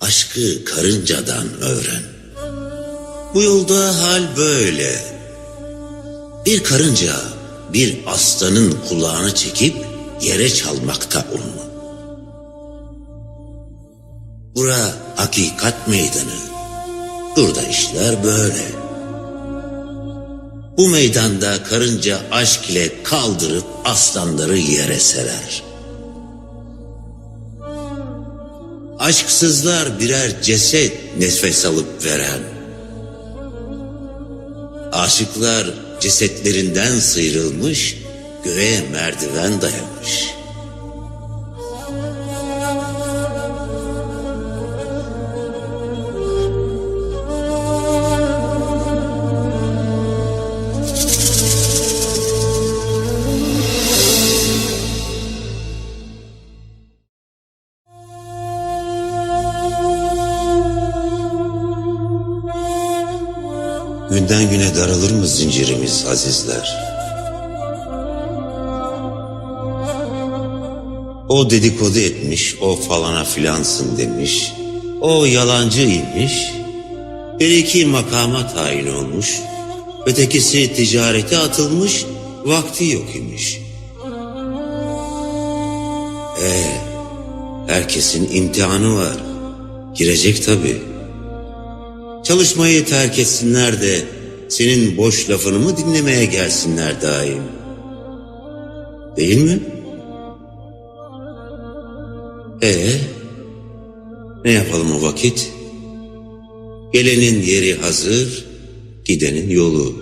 Aşkı karıncadan öğren. Bu yolda hal böyle. Bir karınca bir aslanın kulağını çekip yere çalmakta onu. Bura hakikat meydanı. Burada işler böyle. Bu meydanda karınca aşk ile kaldırıp aslanları yere serer. Aşksızlar birer ceset nefes alıp veren. Aşıklar cesetlerinden sıyrılmış, göğe merdiven dayamış. Günden güne daralır mı zincirimiz azizler? O dedikodu etmiş, o falana filansın demiş. O yalancıymış. Bir iki makama tayin olmuş. Ötekisi ticarete atılmış, vakti yok imiş. Ee, herkesin imtihanı var. Girecek tabii. Çalışmayı terk etsinler de senin boş lafını mı dinlemeye gelsinler daim? Değil mi? Ee, ne yapalım o vakit? Gelenin yeri hazır, gidenin yolu.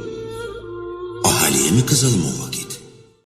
Ahaliye mi kızalım o vakit?